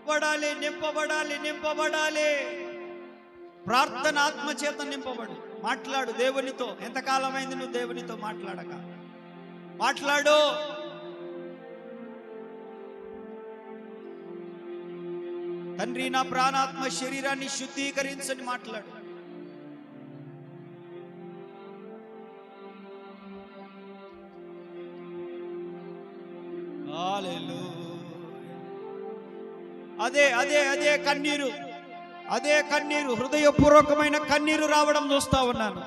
నింపబడాలి నింపబడాలి నింపబడాలి. ప్రార్థన ఆత్మచేత నింపబడు. మాట్లాడు దేవునితో. ఎంతకాలమైంది నువ్వు దేవునితో మాట్లాడక? మాట్లాడు. తండ్రి నా ప్రాణాత్మ శరీరాన్ని శుద్ధీకరించని మాట్లాడు. అదే అదే అదే కన్నీరు. అదే కన్నీరు. హృదయపూర్వకమైన కన్నీరు రావడం చూస్తా ఉన్నాను.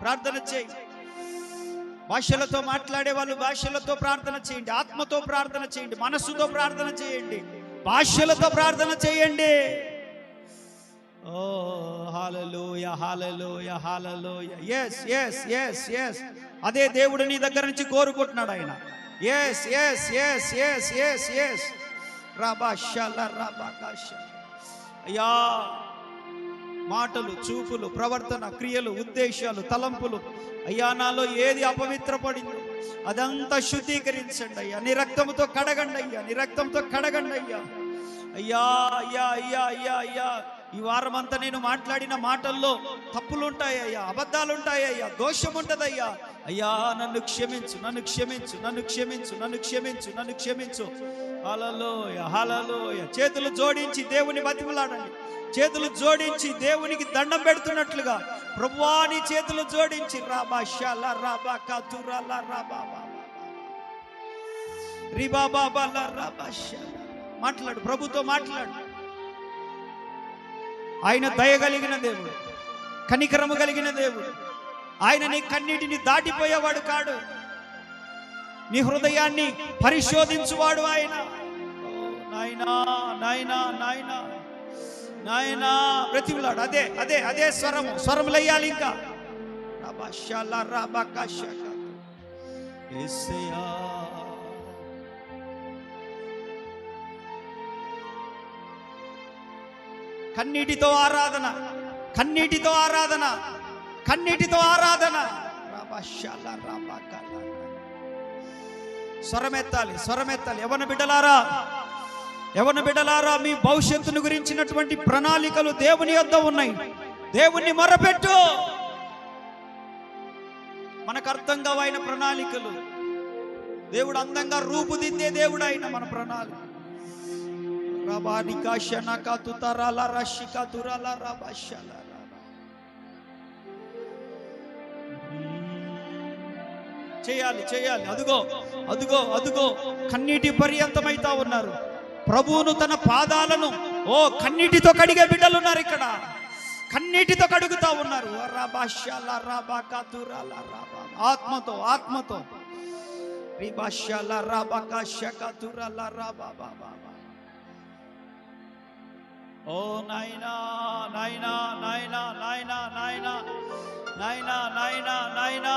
ప్రార్థన చేయి. భాషలతో మాట్లాడే వాళ్ళు భాషలతో ప్రార్థన చేయండి. ఆత్మతో ప్రార్థన చేయండి. మనస్సుతో ప్రార్థన చేయండి. భాషలతో ప్రార్థన చేయండి. ఓ హాలలోయ హాలలోయ హాలలోయ. ఎస్ ఎస్ ఎస్ ఎస్ అదే దేవుడు నీ దగ్గర నుంచి కోరుకుంటున్నాడు ఆయన. Yes yes yes yes yes yes రాబాషాల రాబాకాష అయ్యా మాటలు చూపులు ప్రవర్తన క్రియలు ఉద్దేశాలు తలంపులు. అయ్యా నాలో ఏది అపవిత్రపడిందో అదంతా శుద్ధీకరించండి అయ్యా. నీ రక్తంతో కడగండి అయ్యా. నీ రక్తంతో కడగండి అయ్యా అయ్యా. అయ్యా అయ్యా అయ్యా అయ్యా. ఈ వారం అంతా నేను మాట్లాడిన మాటల్లో తప్పులుంటాయ్యా అబద్ధాలుంటాయ్యా దోషం ఉంటదయ్యా అయ్యా నన్ను క్షమించు నన్ను క్షమించు నన్ను క్షమించు నన్ను క్షమించు నన్ను క్షమించు. హలలోయ హలలోయ చేతులు జోడించి దేవుని బతిమలాడండి. చేతులు జోడించి దేవునికి దండం పెడుతున్నట్లుగా. ప్రభువా నీ చేతులు జోడించి. రాబా షాల రాబా కతురాల రాబా రిబాబా బాబా రాబా మాట్లాడు ప్రభుతో మాట్లాడు. ఆయన దయ కలిగిన దేవుడు. కనికరము కలిగిన దేవుడు. ఆయన నీ కన్నీటిని దాటిపోయేవాడు కాడు. నీ హృదయాన్ని పరిశోధించువాడు ఆయన. నాయనా నాయనా నాయనా నాయనా. బ్రతిమలాడు. అదే అదే అదే స్వరము స్వరములు వేయాలి ఇంకా. రబషాల రబకషక. యేసయ్యా. కన్నీటితో ఆరాధన కన్నీటితో ఆరాధన కన్నీటితో ఆరాధన. స్వరమెత్తాలి స్వరమెత్తాలి ఎవరిని బిడ్డలారా? ఎవరిని బిడ్డలారా? మీ భవిష్యత్తును గురించినటువంటి ప్రణాళికలు దేవుని యొద్ద ఉన్నాయి. దేవుణ్ణి మొరపెట్టు. మనకు అర్థం కావైన ప్రణాళికలు. దేవుడు అందంగా రూపుదిద్దే దేవుడు ఆయన మన ప్రణాళిక. రబానికా శనక తుతరాల రషిక తురాల రబషల చేయాలి చేయాలి. అదుగో అదుగో అదుగో. కన్నీటి పర్యంతమైతా ఉన్నారు. ప్రభువును తన పాదాలను ఓ కన్నీటితో కడిగే బిడ్డలు ఉన్నారు ఇక్కడ. కన్నీటితో కడుగుతా ఉన్నారు. ఆత్మతో రబాకతురాల రబా. ఆత్మతో ఆత్మతో. రాబా బాబా రబాబాబా. ఓ నాయనా నాయనా నాయనా నాయనా నాయనా నాయనా నాయనా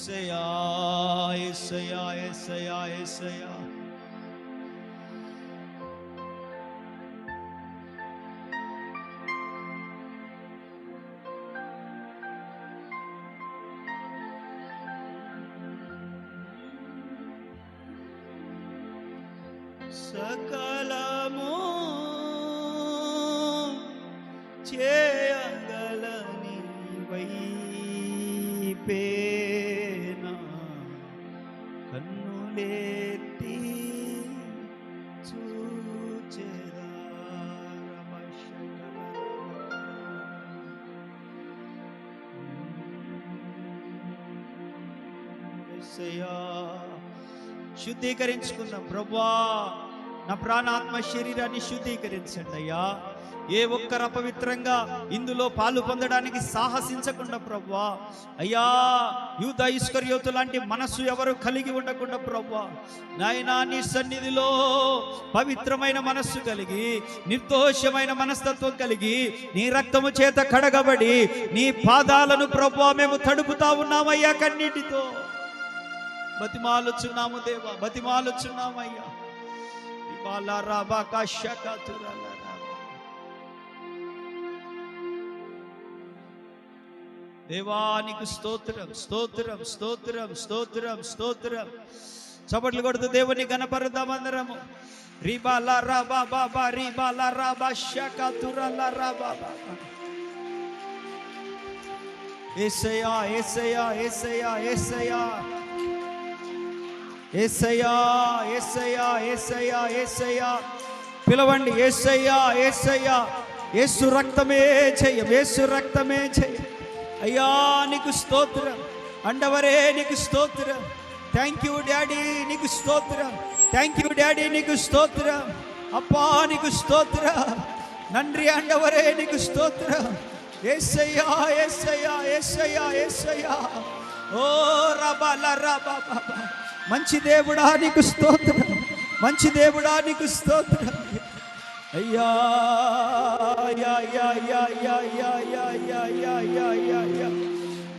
ஏசையா ஏசையா ஏசையா ஏசையா சகலமோ சே శుద్ధీకరించుకుందాం. ప్రభా నా ప్రాణాత్మ శరీరాన్ని శుద్ధీకరించండి అయ్యా. ఏ ఒక్కరు అపవిత్రంగా ఇందులో పాలు పొందడానికి సాహసించకుండా ప్రవ్వా అయ్యా యూత ఇస్కర్యోతు లాంటి మనస్సు ఎవరు కలిగి ఉండకుండా ప్రవ్వా నాయనా నీ సన్నిధిలో పవిత్రమైన మనస్సు కలిగి నిర్దోషమైన మనస్తత్వం కలిగి నీ రక్తము చేత కడగబడి నీ పాదాలను ప్రవ్వా మేము తడుపుతా ఉన్నామయ్యా కన్నీటితో. బతిమాలుచున్నాము దేవా బతిమాలుచున్నామయ్యా ఇవాళ రాబా కాశ్యకాతురాల దేవానికి స్తోత్రం స్తోత్రం స్తోత్రం స్తోత్రం స్తోత్రం. చప్పట్లు కొడుతూ దేవుని గణపరుదామందరము రీబాల రాబా బాబా రీబాల రాబా షకాతురాల రాబా బాబా. ఏసయా ఏసయా ఏసయా ఏసయ్యా ఏసయ్యా ఏసయ్యా ఏసయ్యా. పిలవండి ఏసయ్యా ఏసయ్యా. ఏసు రక్తమే చెయ్యం ఏసు రక్తమే చెయ్యం అయ్యా నీకు స్తోత్రం. అండవరే నీకు స్తోత్రం. థ్యాంక్ యూ డాడీ నీకు స్తోత్రం. థ్యాంక్ యూ డాడీ నీకు స్తోత్రం. అప్పా నీకు స్తోత్రం. నండ్రి అండవరే నీకు స్తోత్రం. ఏసయ్యా ఏసయ్యా ఏసయ్యా ఏసయ్యా. ఓ రబాల రబా బాబా మంచి దేవుడా నీకు స్తోత్రం మంచి దేవుడా నీకు స్తోత్రం అయ్యా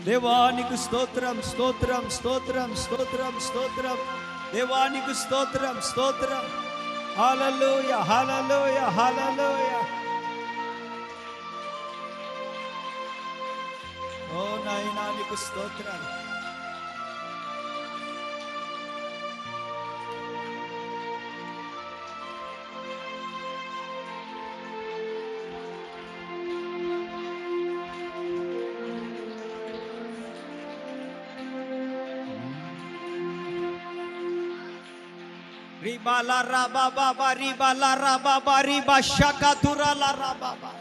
దేవానికి స్తోత్రం స్తోత్రం స్తోత్రం స్తోత్రం స్తోత్రం దేవానికి స్తోత్రం స్తోత్రం హాలలోయ హాలలోయ హాలలోయ ఓ నాయనా నీకు Ribala rababa ribala rababa riba shakatura la rababa.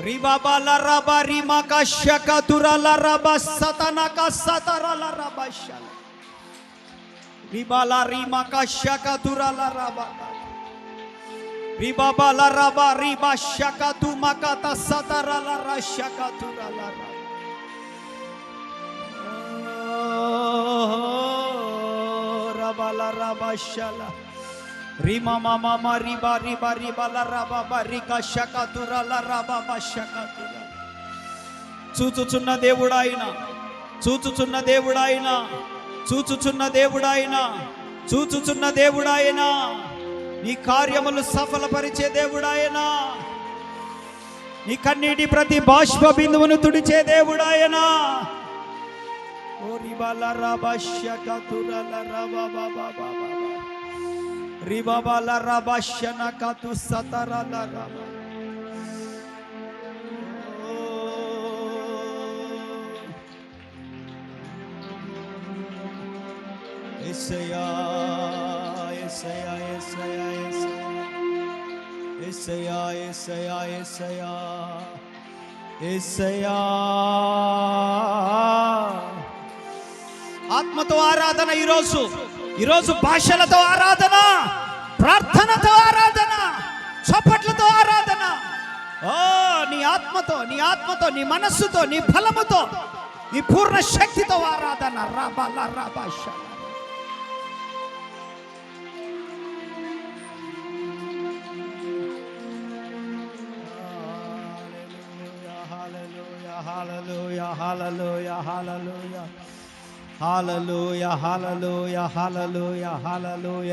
Ribaba la raba rimaka shakatura la raba satanaka satara la raba shala. Ribala rimaka shakatura la raba. Ribaba la raba riba shakatu makata satara la rashakatura la raba. చూచుచున్న దేవుడాయన చూచుచున్న దేవుడాయన చూచుచున్న దేవుడాయన చూచుచున్న దేవుడాయన నీ కార్యములు సఫలపరిచే దేవుడాయన నీ కన్నీటి ప్రతి బాష్ప బిందువును తుడిచే దేవుడాయనా Oribala rabasha katura la raba baba baba. Ribaba la rabasha nakatu satara la raba. Oh. Esaya, Esaya, Esaya, Esaya, Esaya, Esaya, Esaya, Esaya. ఆత్మతో ఆరాధన ఈరోజు. ఈరోజు భాషలతో ఆరాధన ప్రార్థనతో ఆరాధన చప్పట్లతో ఆరాధన. ఓ నీ ఆత్మతో నీ ఆత్మతో నీ మనస్సుతో నీ ఫలముతో నీ పూర్ణ శక్తితో ఆరాధన. రాబాల రాబాష. Hallelujah, hallelujah, hallelujah, హాలలోయ హాలలోయ హాలలోయ హాలలోయ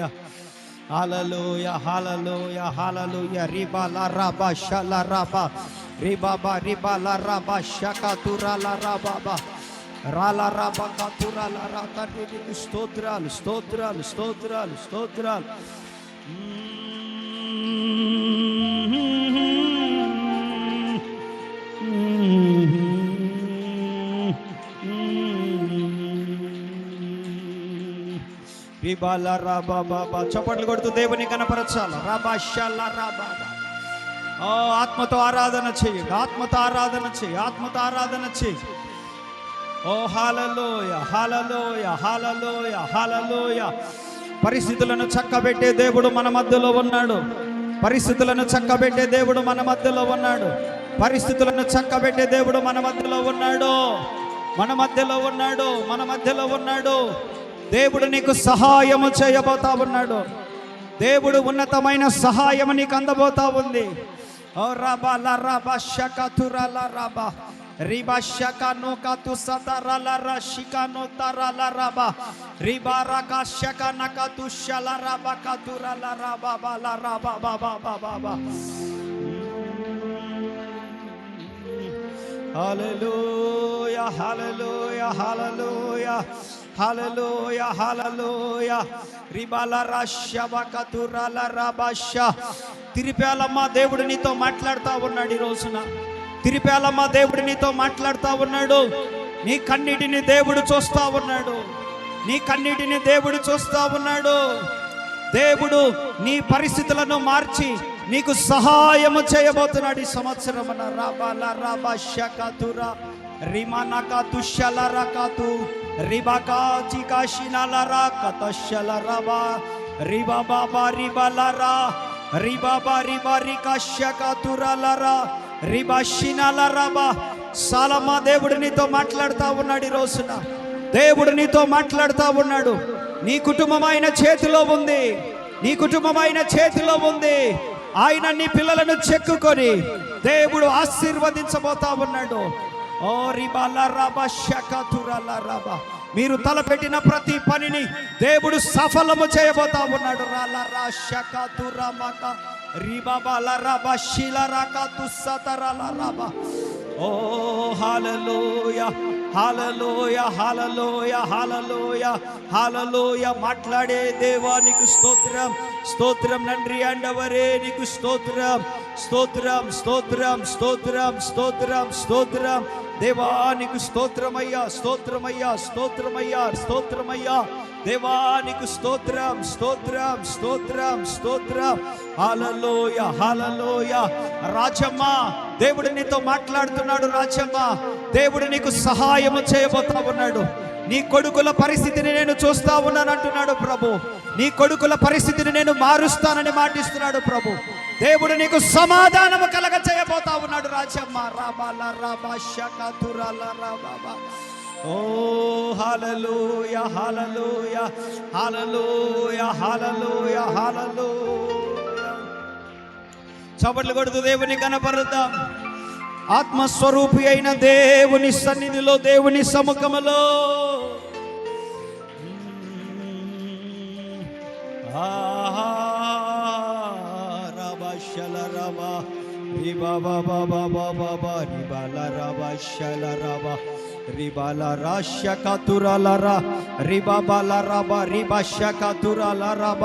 హాలలోయ హాలలోయ హాలలోయ రిబా లరబా షలరబా రిబాబా రిబా లరబా షకతుర లరబాబా రాలరబా కతుర లరత స్తోత్రాలు స్తోత్రాలు స్తోత్రాలు స్తోత్రాలు స్తోత్రాలు విబాల రాబా బాబా చప్పట్లు కొడుతూ దేవుని కనపరచాల. రాబా రాబా ఓ ఆత్మతో ఆరాధన చెయ్యి ఆత్మతో ఆరాధన చెయ్యి ఆత్మతో ఆరాధన చెయ్యి ఓ హాలలోయ హాలలోయ హాలలోయ హాలలోయ. పరిస్థితులను చక్కబెట్టే దేవుడు మన మధ్యలో ఉన్నాడు. పరిస్థితులను చక్కబెట్టే దేవుడు మన మధ్యలో ఉన్నాడు. పరిస్థితులను చక్కబెట్టే దేవుడు మన మధ్యలో ఉన్నాడు. మన మధ్యలో ఉన్నాడు. మన మధ్యలో ఉన్నాడు. దేవుడు నీకు సహాయము చేయబోతా ఉన్నాడు. దేవుడు ఉన్నతమైన సహాయం నీకు అందబోతా ఉంది. ఓ రబా ల రబా షక తుర ల రబా. రిబా షక నో కతు సతర ర షిక నో తర ల రబా. రిబా రక షక నక తు షల రబా కతుర ల రబా బా ల రబా బా బా బా బా బా. హలలోయ హలలోయ hallelujah, hallelujah. రిబాల రాష్యవకతురాల రాబాష తిరిపేలమ్మ దేవుడు నీతో మాట్లాడుతూ ఉన్నాడు ఈ రోజున తిరిపేలమ్మ దేవుడు నీతో మాట్లాడుతూ ఉన్నాడు నీ కన్నిటిని దేవుడు చూస్తా ఉన్నాడు నీ కన్నిటిని దేవుడు చూస్తా ఉన్నాడు దేవుడు నీ పరిస్థితులను మార్చి నీకు సహాయము చేయబోతున్నాడు ఈ సంవత్సరం రాబాల రాబా శకతురా రిమానక తుషల రకతు రిబకా చికాశినల రకతశల రబా రిబా రిబలరా రిబాబా రిబా రికశకతురలరా రిబషినల సాలమా దేవుడు నీతో మాట్లాడుతూ ఉన్నాడు ఈ రోజున దేవుడు నీతో మాట్లాడుతూ ఉన్నాడు నీ కుటుంబం ఆయన చేతిలో ఉంది నీ కుటుంబం ఆయన చేతిలో ఉంది ఆయన నీ పిల్లలను చెక్కుకొని దేవుడు ఆశీర్వదించబోతా ఉన్నాడు ఓ రిబాల రబా షకతురల రబ. మీరు తలపెట్టిన ప్రతి పనిని దేవుడు సఫలము చేయబోతా ఉన్నాడు. రాల రా రబ రిబాబాల రబా శిలరక తుస్సతరల రబా. ఓ హాలలోయ హాలలోయ హాలలోయ హాలలోయ హాలలోయ. మాట్లాడే దేవానికి స్తోత్రం. స్తోత్రం నండ్రి అండవరే నీకు స్తోత్రం. స్తోత్రం స్తోత్రం స్తోత్రం స్తోత్రం స్తోత్రం. దేవానికి స్తోత్రమయ్యా స్తోత్రమయ్యా స్తోత్రమయ్యా స్తోత్రమయ్యా. దేవానికి స్తోత్రం స్తోత్రం స్తోత్రం స్తోత్రం. హాలలోయ హాలలోయ. రాజమ్మ దేవుడు నీతో మాట్లాడుతున్నాడు రాజమ్మ. దేవుడు నీకు సహాయం చేయబోతా ఉన్నాడు. నీ కొడుకుల పరిస్థితిని నేను చూస్తా ఉన్నాను అంటున్నాడు ప్రభు. నీ కొడుకుల పరిస్థితిని నేను మారుస్తానని మాటిస్తున్నాడు ప్రభు. దేవుడు నీకు సమాధానము కలగ చేయబోతా ఉన్నాడు రాజమ్మ. రాబాల రాబా షకతురాల రాబాబా ఓ హల్లెలూయా హల్లెలూయా హల్లెలూయా హల్లెలూయా హల్లెలూయా. చప్పట్లు కొడుతూ దేవుని కనపరుద్దాం. ఆత్మస్వరూపి అయిన దేవుని సన్నిధిలో దేవుని సముఖములో. ఆహా, రబ శల రబ, రిబ బ బ బ బ రబ శల రబ, రిబ ల ర శక తుర ల ర, రిబ బ ల రబ,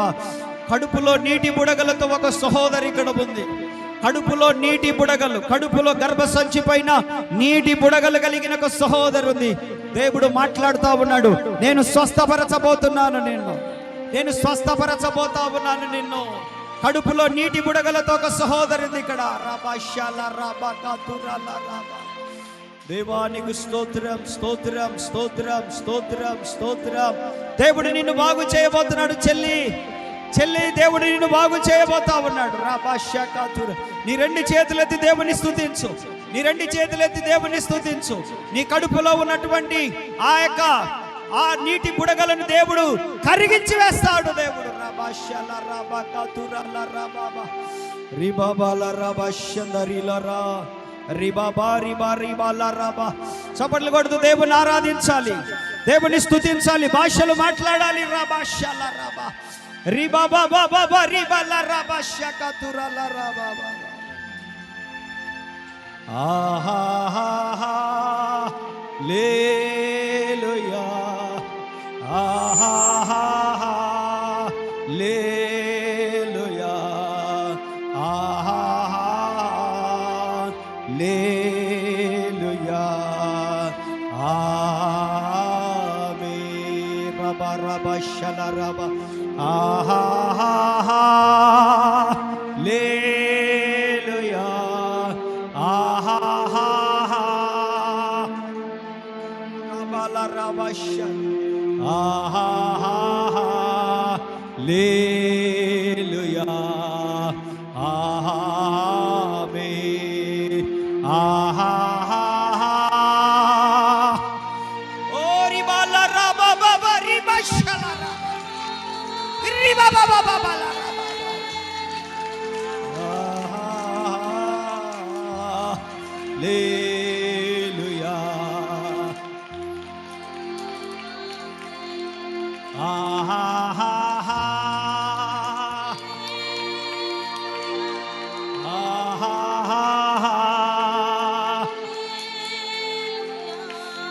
కడుపులో నీటి బుడగలతో ఒక సహోదరి ఇక్కడ ఉంది. కడుపులో నీటి బుడగలు కడుపులో గర్భసంచి పైన నీటి బుడగలు కలిగిన ఒక సహోదరు ఉంది దేవుడు మాట్లాడుతూ ఉన్నాడు. నేను స్వస్థపరచబోతున్నాను నిన్ను. నేను స్వస్థపరచబోతా ఉన్నాను నిన్ను. కడుపులో నీటి బుడగలతో ఒక సహోదరుంది ఇక్కడ. రబాషాల రబకతురల రబ దేవానికి స్తోత్రం స్తోత్రం స్తోత్రం స్తోత్రం స్తోత్రం. దేవుడు నిన్ను బాగు చేయబోతున్నాడు చెల్లి. చెల్లి దేవుడు నిన్ను బాగు చేయబోతా ఉన్నాడు. రాబాషాకాతుర నీ రెండు చేతులెత్తి దేవుని స్థుతించు నీ రెండు చేతులెత్తి దేవుని స్థుతించు నీ కడుపులో ఉన్నటువంటి ఆ యొక్క ఆ నీటి బుడగలను దేవుడు కరిగించి వేస్తాడు దేవుడు. రాబాషాల రాబాకాతురల రాబాబా రిబాబాల రాబాషందరిలరా రిబాబా రిబా రిబాల రాబా చప్పట్లు కొడుతూ దేవుని ఆరాధించాలి. దేవుని స్తుతించాలి భాషలు మాట్లాడాలి. రాబాషాల రాబా రిబాబా బాబా బా రిబాల రాబా షకతురల రాబా ఆహా లేలుయా. ఆహా larabasha. Ah, Hallelujah. Amen. Ah, Oh, riba larababa, riba shalara. Riba baba.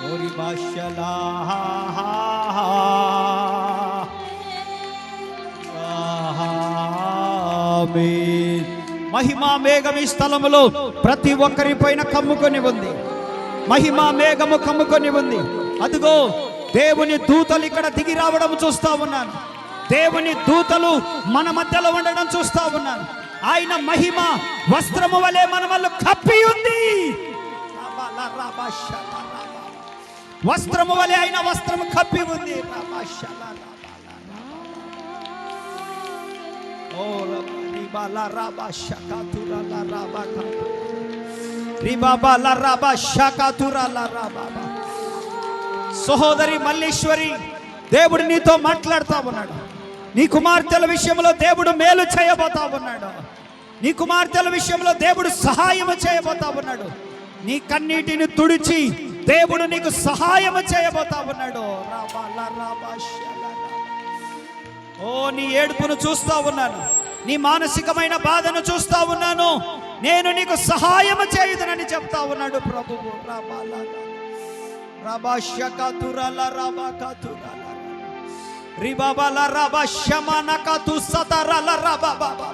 ఓరి మహిమా మేఘం ఈ స్థలములో ప్రతి ఒక్కరి పైన కమ్ముకొని ఉంది. మహిమా మేఘము కమ్ముకొని ఉంది. అదిగో దేవుని దూతలు ఇక్కడ దిగి రావడం చూస్తా ఉన్నాను. దేవుని దూతలు మన మధ్యలో ఉండడం చూస్తా ఉన్నాను. ఆయన మహిమ వస్త్రము వలె మన వల్ల కప్పి ఉంది. వస్త్రము వలె అయిన వస్త్రము కప్పి ఉంది. రాబా రాబా సహోదరి మల్లీశ్వరి దేవుడు నీతో మాట్లాడుతా ఉన్నాడు. నీ కుమార్తెల విషయంలో దేవుడు మేలు చేయబోతా ఉన్నాడు. నీ కుమార్తెల విషయంలో దేవుడు సహాయం చేయబోతా ఉన్నాడు. నీ కన్నీటిని తుడిచి దేవుడు నీకు సహాయం చేయబోతా ఉన్నాడు. ఓ నీ ఏడుపును చూస్తా ఉన్నాను. నీ మానసికమైన బాధను చూస్తా ఉన్నాను. నేను నీకు సహాయం చేయదునని చెప్తా ఉన్నాడు ప్రభువు. రాబాల రబా శకతురల రబా కతురల రిబాబల రబా శమన కతు సతరల రబా బాబా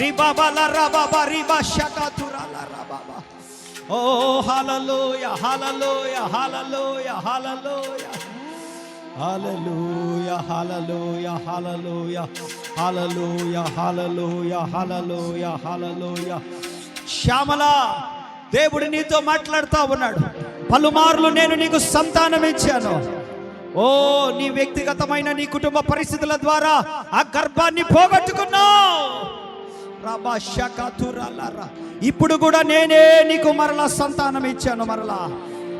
రిబాబల రబా రిబా శకతురల ఓ హలలోయ హలలోయ హలలోయ హలలోయ హలలోయ హలలోయ హలలోయ హలలోయ హలలోయ హలలోయ హలలోయ శ్యామల దేవుడు నీతో మాట్లాడుతా ఉన్నాడు. పలుమార్లు నేను నీకు సంతానం ఇచ్చాను. ఓ నీ వ్యక్తిగతమైన నీ కుటుంబ పరిస్థితుల ద్వారా ఆ గర్భాన్ని పోగొట్టుకున్నావు. ఇప్పుడు కూడా నేనే నీకు మరలా సంతానం ఇచ్చాను మరలా.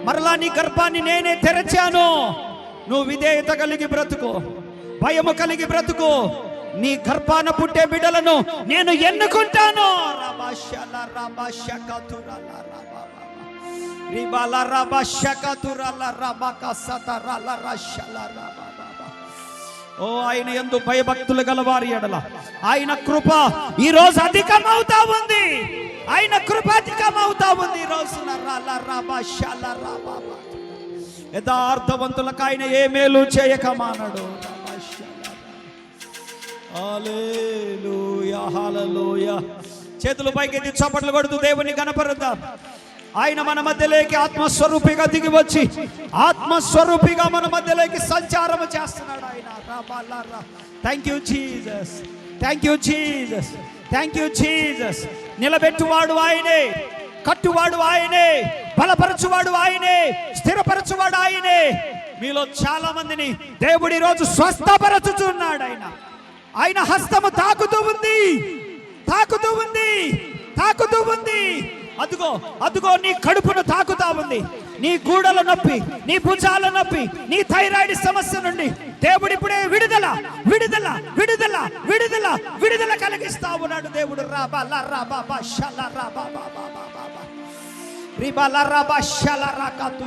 మరలా నీ గర్భాన్ని నేనే తెరచాను. నువ్వు విధేయత కలిగి బ్రతుకు. భయము కలిగి బ్రతుకు. నీ గర్భాన పుట్టే బిడ్డలను నేను ఎన్నుకుంటాను. రిబాల రబ శకతురల రబ కసతరల రషల రబా. ఓ ఆయన ఎందు భయభక్తులు గలవారి ఎడల. ఆయన కృప ఈ రోజు అధికమవుతా ఉంది. ఆయన కృప అధికమవుతా ఉంది. ఈ రోజు యథార్థవంతులకు ఆయన ఏ మేలు చేయక మానడు. చేతులు పైకి చప్పట్లు కొడుతూ దేవుని కనపరుద్దాం ఆయన మన మధ్యలోకి ఆత్మస్వరూపిగా దిగి వచ్చి ఆత్మస్వరూపిగా మన మధ్యలోకి సంచారం చేస్తున్నాడు ఆయన. Thank you Jesus thank you Jesus thank you Jesus నిలబెట్టువాడు ఆయనే కట్టువాడు ఆయనే బలపరచువాడు ఆయనే స్థిరపరచువాడు ఆయనే. మీలో చాలా మందిని దేవుడు రోజు స్వస్థపరచుచున్నాడు ఆయన. ఆయన హస్తము తాకుతూ ఉంది. తాకుతూ ఉంది. తాకుతూ ఉంది. అదుగో అదుగో నీ కడుపును తాకుతా ఉంది. నీ గూడల నొప్పి నీ భుజాల నొప్పి నీ థైరాయిడ్ సమస్య నుండి దేవుడు ఇప్పుడే విడుదల విడుదల విడుదల విడుదల విడుదల కలిగిస్తా ఉన్నాడు దేవుడు. రాబాల లా రాబా షల రాబా బా బా బా రాబా షల రాకా తు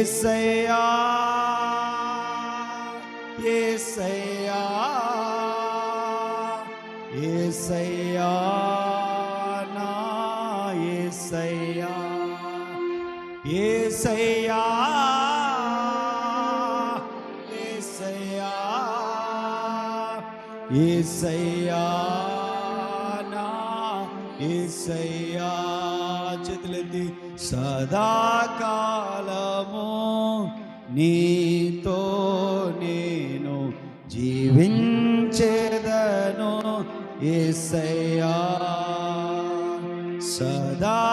ఏసయ్యా ఏసయ్యా చేతులెత్తి సదాకాలము నీతో నేను జీవించేదను. ఏసయ్యా సదాకాలము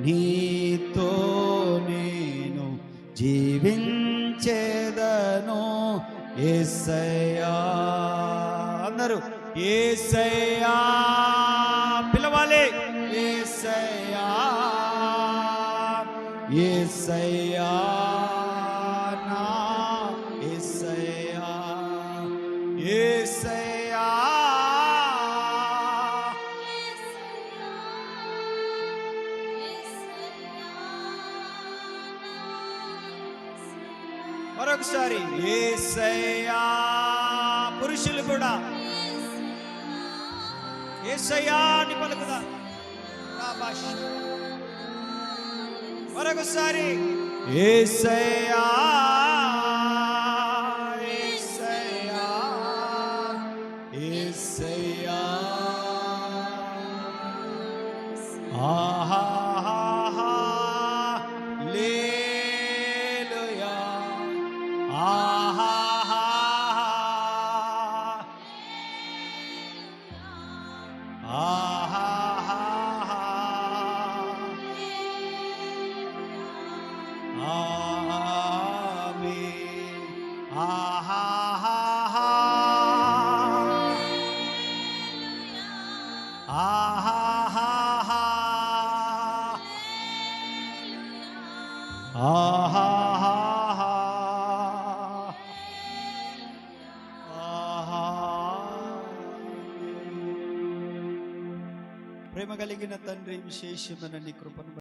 నీతో నేను జీవించేదను. ఏసయ్యా అందరూ ఏసయ్యా. పిలవాలి. ఏసయ్యా. ఏసయ్యా నా. ఏసయ్యా. ఏసయ్యా. మరొకసారి. ఏసయ్యా. పురుషులు కూడా. ఏసయ్యా పలుకుదా? మరొకసారి. ఏసయా కలిగిన తండ్రి విశేషమైన నీ కృపను